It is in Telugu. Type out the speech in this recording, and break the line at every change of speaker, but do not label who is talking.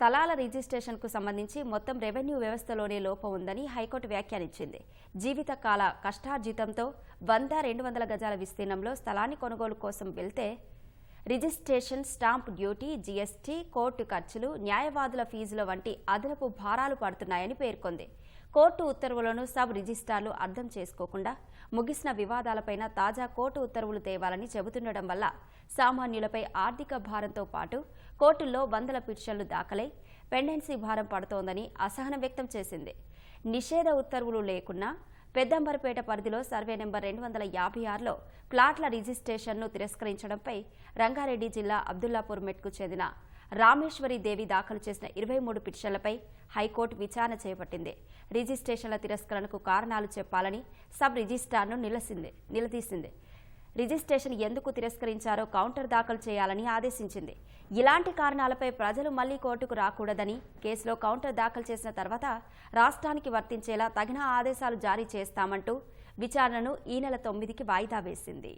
స్థలాల రిజిస్ట్రేషన్కు సంబంధించి మొత్తం రెవెన్యూ వ్యవస్థలోనే లోపం ఉందని హైకోర్టు వ్యాఖ్యానించింది. జీవితకాల కష్టార్జితంతో వంద రెండు వందల గజాల విస్తీర్ణంలో స్థలాన్ని కొనుగోలు కోసం వెళ్తే registration stamp duty GST court ఖర్చులు న్యాయవాదుల ఫీజుల వంటి అదనపు భారాలు పడుతున్నాయని పేర్కొంది. కోర్టు ఉత్తర్వులను సబ్ రిజిస్ట్రార్లు అర్థం చేసుకోకుండా ముగిసిన వివాదాలపైన తాజా కోర్టు ఉత్తర్వులు తేవాలని చెబుతుండడం వల్ల సామాన్యులపై ఆర్థిక భారంతో పాటు కోర్టుల్లో వందల పిటిషన్లు దాఖలై పెండెన్సీ భారం పడుతోందని అసహనం వ్యక్తం చేసింది. నిషేధ ఉత్తర్వులు లేకున్నా పెద్దంబరపేట పరిధిలో సర్వే నెంబర్ రెండు వందల యాభై ఆరులో ప్లాట్ల రిజిస్ట్రేషన్ను తిరస్కరించడంపై రంగారెడ్డి జిల్లా అబ్దుల్లాపూర్ మెట్కు చెందిన రామేశ్వరి దేవి దాఖలు చేసిన ఇరవై మూడు పిటిషన్లపై హైకోర్టు విచారణ చేపట్టింది. రిజిస్ట్రేషన్ల తిరస్కరణకు కారణాలు చెప్పాలని సబ్ రిజిస్ట్రార్ను నిలసింది నిలదీసింది. రిజిస్ట్రేషన్ ఎందుకు తిరస్కరించారో కౌంటర్ దాఖలు చేయాలని ఆదేశించింది. ఇలాంటి కారణాలపై ప్రజలు మళ్ళీ కోర్టుకు రాకూడదని కేసులో కౌంటర్ దాఖలు చేసిన తర్వాత రాష్ట్రానికి వర్తించేలా తగిన ఆదేశాలు జారీ చేస్తామంటూ విచారణను ఈ నెల తొమ్మిదికి వాయిదా వేసింది.